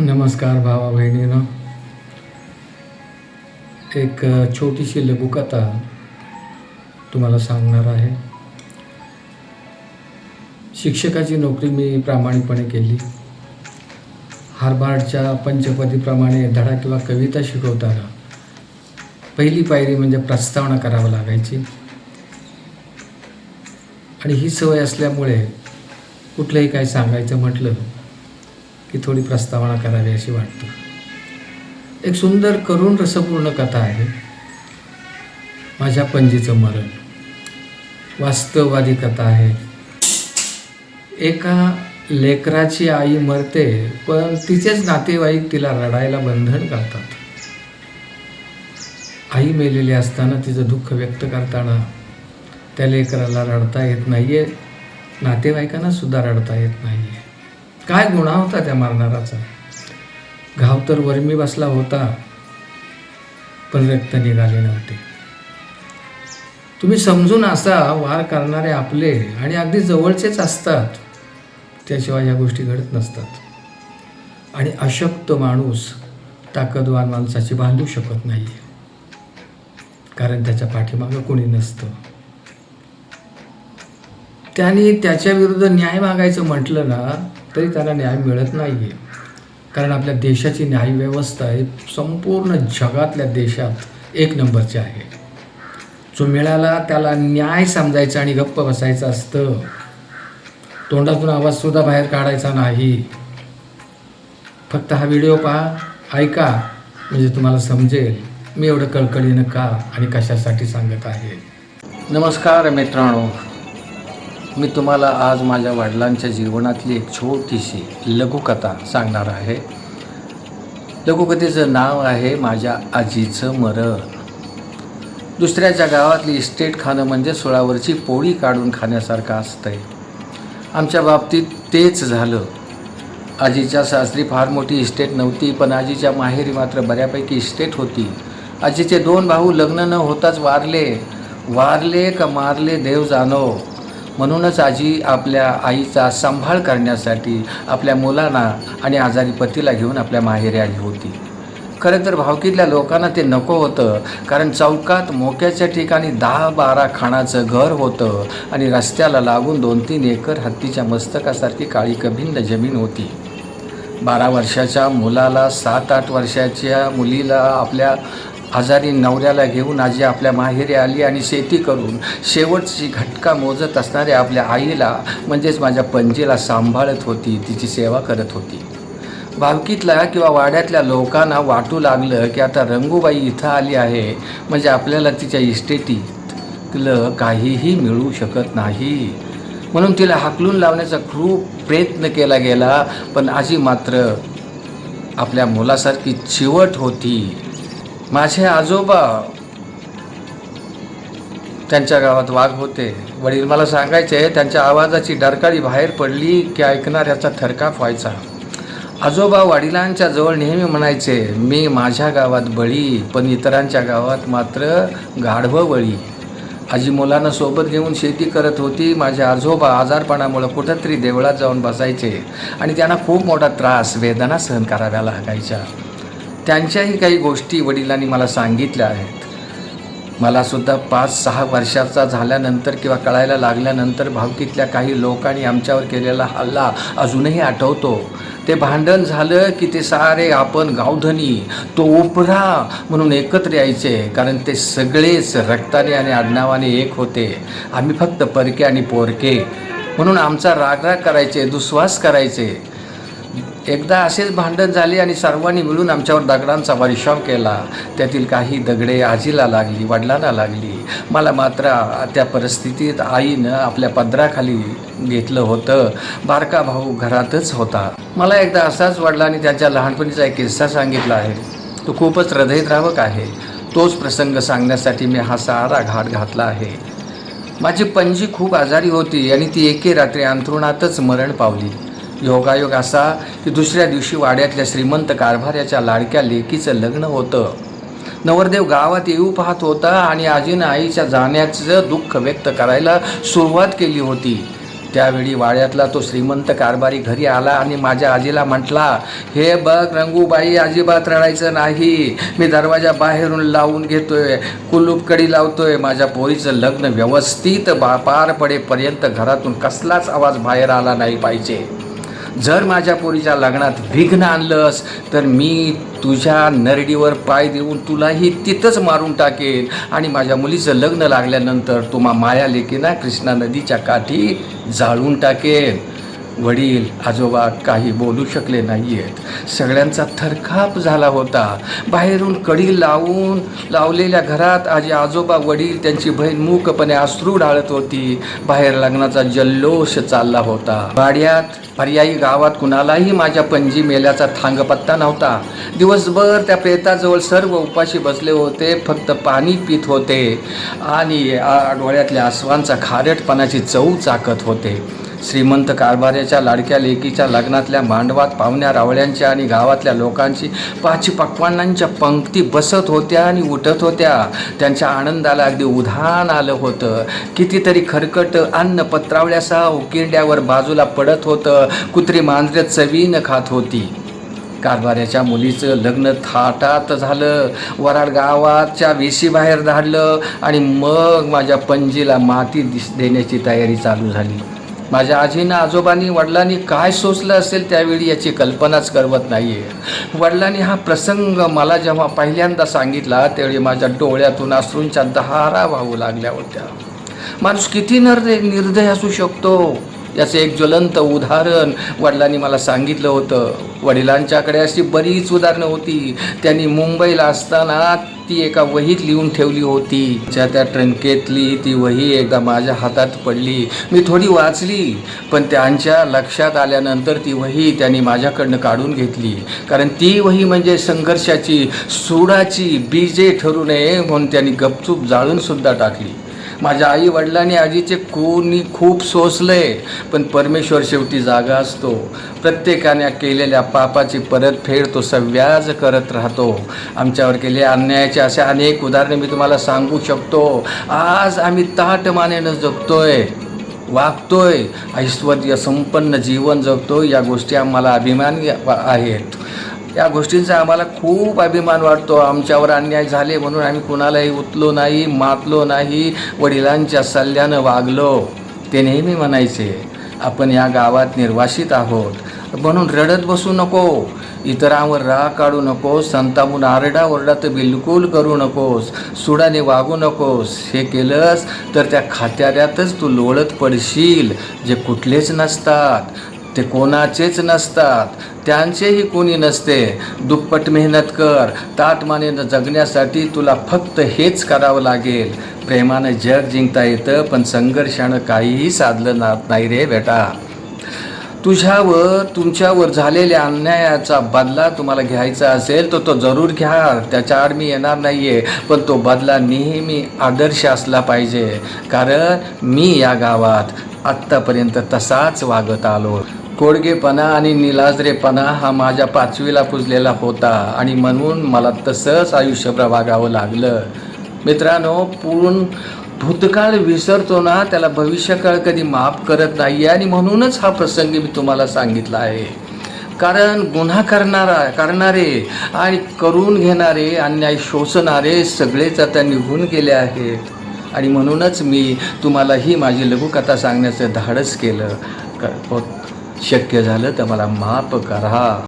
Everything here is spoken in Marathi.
नमस्कार भावा बहिणीनं. एक छोटीशी लघुकथा तुम्हाला सांगणार आहे. शिक्षकाची नोकरी मी प्रामाणिकपणे केली. हार्बार्डच्या पंचपदीप्रमाणे धडा किंवा कविता शिकवताना पहिली पायरी म्हणजे प्रस्तावना करावं लागायची. आणि ही सवय असल्यामुळे कुठलंही काय सांगायचं म्हटलं की थोडी प्रस्तावना करावी अशी वाटतं. एक सुंदर करुण रसपूर्ण कथा आहे. माझ्या पणजीचं मरण. वास्तववादी कथा आहे. एका लेकराची आई मरते पण तिचेच नातेवाईक तिला रडायला बंधन करतात आई मेलेली असताना तिचं दुःख व्यक्त करताना त्या लेकराला रडता येत नाही आहे नातेवाईकांना सुद्धा रडता येत नाही आहे काय गुन्हा होता त्या मारणाराचा? घाव तर वर्मी बसला होता पण रक्त निघाले नव्हते. तुम्ही समजून असा वार करणारे आपले आणि अगदी जवळचेच असतात त्याशिवाय या गोष्टी घडत नसतात. आणि अशक्त माणूस ताकदवार माणसाची बांधू शकत नाही कारण त्याच्या पाठीमागं कोणी नसतं. त्याने त्याच्या विरुद्ध न्याय मागायचं म्हटलं ना तरी त्याला न्याय मिळत नाही आहे कारण आपल्या देशाची न्यायव्यवस्था ही संपूर्ण जगातल्या देशात एक नंबरची आहे. जो मिळाला त्याला न्याय समजायचा आणि गप्प बसायचं असतं. तोंडातून आवाजसुद्धा बाहेर काढायचा नाही. फक्त हा व्हिडिओ पहा ऐका म्हणजे तुम्हाला समजेल. मी एवढं कळकळीनं का आणि कशासाठी सांगत आहे? नमस्कार मित्रांनो. मी तुम्हाला आज माझ्या वडिलांच्या जीवनातली एक छोटीशी लघुकथा सांगणार आहे. लघुकथेचं नाव आहे माझ्या आजीचं मरण. दुसऱ्याच्या गावातली इस्टेट खाणं म्हणजे सोळावरची पोळी काढून खाण्यासारखं असतंय. आमच्या बाबतीत तेच झालं. आजीच्या सासरी फार मोठी इस्टेट नव्हती पण आजीच्या माहेरी मात्र बऱ्यापैकी इस्टेट होती. आजीचे दोन भाऊ लग्न न होताच वारले. वारले का मारले देव जाणो म्हणूनच आजी आपल्या आईचा सांभाळ करण्यासाठी आपल्या मुलांना आणि आजारी पतीला घेऊन आपल्या माहेरी आली होती. खरं तर भावकीतल्या लोकांना ते नको होतं कारण चौकात मोक्याच्या ठिकाणी दहा बारा खाणाचं घर होतं आणि रस्त्याला लागून दोन तीन एकर हत्तीच्या मस्तकासारखी काळी कभिन्न जमीन होती. बारा वर्षाच्या मुलाला सात आठ वर्षाच्या मुलीला आपल्या आजारी नवऱ्याला घेऊन आजी आपल्या माहेरी आली आणि शेती करून शेवटची घटका मोजत असणाऱ्या आपल्या आईला म्हणजेच माझ्या पणजीला सांभाळत होती तिची सेवा करत होती. भावकीतल्या किंवा वाड्यातल्या लोकांना वाटू लागलं की आता रंगूबाई इथं आली आहे म्हणजे आपल्याला तिच्या इस्टेटीतलं काहीही मिळू शकत नाही. म्हणून तिला हाकलून लावण्याचा खूप प्रयत्न केला गेला पण आजी मात्र आपल्या मुलासारखी चिवट होती. माझे आजोबा त्यांच्या गावात वाघ होते. वडील मला सांगायचे त्यांच्या आवाजाची डरकाळी बाहेर पडली की ऐकणाऱ्याचा थरकाप व्हायचा. आजोबा वडिलांच्या जवळ नेहमी म्हणायचे मी माझ्या गावात बळी पण इतरांच्या गावात मात्र गाढवं बळी. आजी मुलांना सोबत घेऊन शेती करत होती. माझे आजोबा आजारपणामुळं कुठंतरी देवळात जाऊन बसायचे आणि त्यांना खूप मोठा त्रास वेदना सहन कराव्या लागायच्या. त्यांच्याही काही गोष्टी वडिलांनी मला सांगितल्या आहेत. मला सुद्धा पाच सहा वर्षाचा झाल्यानंतर किंवा कळायला लागल्यानंतर भावकीतल्या काही लोकांनी आमच्यावर केलेला हल्ला अजूनही आठवतो. ते भांडण झालं की ते सारे आपण गावधनी तो उपरा म्हणून एकत्र यायचे कारण ते सगळेच रक्ताने आणि आडनावाने एक होते. आम्ही फक्त परके आणि पोरके म्हणून आमचा रागराग करायचे दुस्वास करायचे. एकदा असेच भांडण झाले आणि सर्वांनी मिळून आमच्यावर दगडांचा वर्षाव केला. त्यातील काही दगडे आजीला लागली वडिलांना लागली. मला मात्र त्या परिस्थितीत आईनं आपल्या पदराखाली घेतलं होतं. बारका भाऊ घरातच होता. मला एकदा असाच वडिलांनी त्यांच्या लहानपणीचा एक किस्सा सांगितला आहे. तो खूपच हृदयद्रावक आहे. तोच प्रसंग सांगण्यासाठी मी हा सारा घाट घातला आहे. माझी पणजी खूप आजारी होती आणि ती एके रात्री अंथरुणातच मरण पावली. योगायोग असा की दुसऱ्या दिवशी वाड्यातल्या श्रीमंत कारभाऱ्याच्या लाडक्या लेकीचं लग्न होतं. नवरदेव गावात येऊ पाहत होता आणि आजीनं आईच्या जाण्याचं दुःख व्यक्त करायला सुरुवात केली होती. त्यावेळी वाड्यातला तो श्रीमंत कारभारी घरी आला आणि माझ्या आजीला म्हटला हे बघ रंगूबाई अजिबात रडायचं नाही. मी दरवाजा बाहेरून लावून घेतोय कुलूप कडी लावतोय. माझ्या पोरीचं लग्न व्यवस्थित बा पार पडेपर्यंत घरातून कसलाच आवाज बाहेर आला नाही पाहिजे. जर माझ्या पोरीच्या लग्नात विघ्न आणलंस तर मी तुझ्या नरडीवर पाय देऊन तुलाही तिथंच मारून टाकेन. आणि माझ्या मुलीचं लग्न लागल्यानंतर तुम्हा माया लेकीना कृष्णा नदीच्या काठी जाळून टाकेन. वडील आजोबा काही बोलू शकले नाही आहेत सगळ्यांचा थरकाप झाला होता. बाहेरून कडी लावून लावलेल्या घरात आजी आजोबा वडील त्यांची बहीण मूकपणे अश्रू ढाळत होती. बाहेर लग्नाचा जल्लोष चालला होता. वाड्यात पर्यायी गावात कुणालाही माझ्या पणजी मेल्याचा थांगपत्ता नव्हता. दिवसभर त्या प्रेताजवळ सर्व उपाशी बसले होते फक्त पाणी पित होते आणि आ- डोळ्यातल्या आसवांचा खारटपणाची चव चाकत होते. श्रीमंत कारभाऱ्याच्या लाडक्या लेकीच्या लग्नातल्या मांडवात पाहुण्या रावळ्यांच्या आणि गावातल्या लोकांची पाची पक्वांनांच्या पंक्ती बसत होत्या आणि उठत होत्या. त्यांच्या आनंदाला अगदी उधाण आलं होतं. कितीतरी खरकट अन्न पत्रावळ्यासह उकिरड्यावर बाजूला पडत होतं. कुत्री मांजरे चवीनं खात होती. कारभाऱ्याच्या मुलीचं लग्न थाटात झालं. वराड गावाच्या वेशीबाहेर धाडलं आणि मग माझ्या पणजीला माती दिस देण्याची तयारी चालू झाली. माझ्या आजीनं आजोबांनी वडिलांनी काय सोचलं असेल त्यावेळी याची कल्पनाच करवत नाही आहे वडिलांनी हा प्रसंग मला जेव्हा पहिल्यांदा सांगितला त्यावेळी माझ्या डोळ्यातून अश्रूंच्या दहारा वाहू लागल्या होत्या. माणूस किती निर्दय निर्दय असू शकतो? त्याचं एक ज्वलंत उदाहरण वडिलांनी मला सांगितलं होतं. वडिलांच्याकडे अशी बरीच उदाहरणं होती. त्यांनी मुंबईला असताना ती एका वहीत लिहून ठेवली होती. ज्या त्या ट्रंकेतली ती वही एकदा माझ्या हातात पडली. मी थोडी वाचली पण त्यांच्या लक्षात आल्यानंतर ती वही त्यांनी माझ्याकडनं काढून घेतली. कारण ती वही म्हणजे संघर्षाची सुडाची बीजे ठरू नये म्हणून त्यांनी गपचूप जाळून सुद्धा टाकली. माझ्या आई वडिलांनी आजीचे कोणी खूप सोसलंय पण परमेश्वर शेवटी जागा असतो. प्रत्येकाने केलेल्या पापाची परतफेड तो सव्याज करत राहतो. आमच्यावर केलेल्या अन्यायाचे असे अनेक उदाहरणे मी तुम्हाला सांगू शकतो. आज आम्ही ताटमानेनं जगतोय वागतोय ऐश्वर्य संपन्न जीवन जगतोय या गोष्टी आम्हाला अभिमान आहेत. या गोष्टींचा आम्हाला खूप अभिमान वाटतो. आमच्यावर अन्याय झाले म्हणून आम्ही कुणालाही उतलो नाही मातलो नाही वडिलांच्या सल्ल्यानं वागलो. ते नेहमी म्हणायचे आपण या गावात निर्वासित आहोत. म्हणून रडत बसू नको. इतरांवर राग काढू नकोस. संतापून आरडा ओरडा तर बिलकुल करू नकोस. सुडाने वागू नकोस. हे केलंस तर त्या खात्याऱ्यातच तू लोळत पडशील. जे कुठलेच नसतात. ते कोणाचेच नसतात. त्यांचेही कोणी नसते. दुप्पट मेहनत कर. ताटमानेनं जगण्यासाठी तुला फक्त हेच करावं लागेल. प्रेमानं जग जिंकता येतं पण संघर्षानं काहीही साधलं ना नाही रे बेटा. तुझ्यावर तुमच्यावर झालेल्या अन्यायाचा बदला तुम्हाला घ्यायचा असेल तर तो जरूर घ्या. त्याच्या आड मी येणार नाही आहे पण तो बदला नेहमी आदर्श असला पाहिजे. कारण मी या गावात आत्तापर्यंत तसाच वागत आलो. कोडगेपणा आणि निलाजरेपणा हा माझ्या पाचवीला पुजलेला होता आणि म्हणून मला तसंच आयुष्यभर वागावं लागलं. मित्रांनो पूर्ण भूतकाळ विसरतो ना त्याला भविष्यकाळ कधी माफ करत नाही आणि म्हणूनच हा प्रसंग मी तुम्हाला सांगितला आहे. कारण गुन्हा करणारा करणारे आणि करून घेणारे अन्याय शोषणारे सगळेच आता निघून गेले आहेत. आणि म्हणूनच मी तुम्हाला ही माझी लघुकथा सांगण्याचं धाडस केलं. क- हो, शक्य झालं तर मला माफ करा.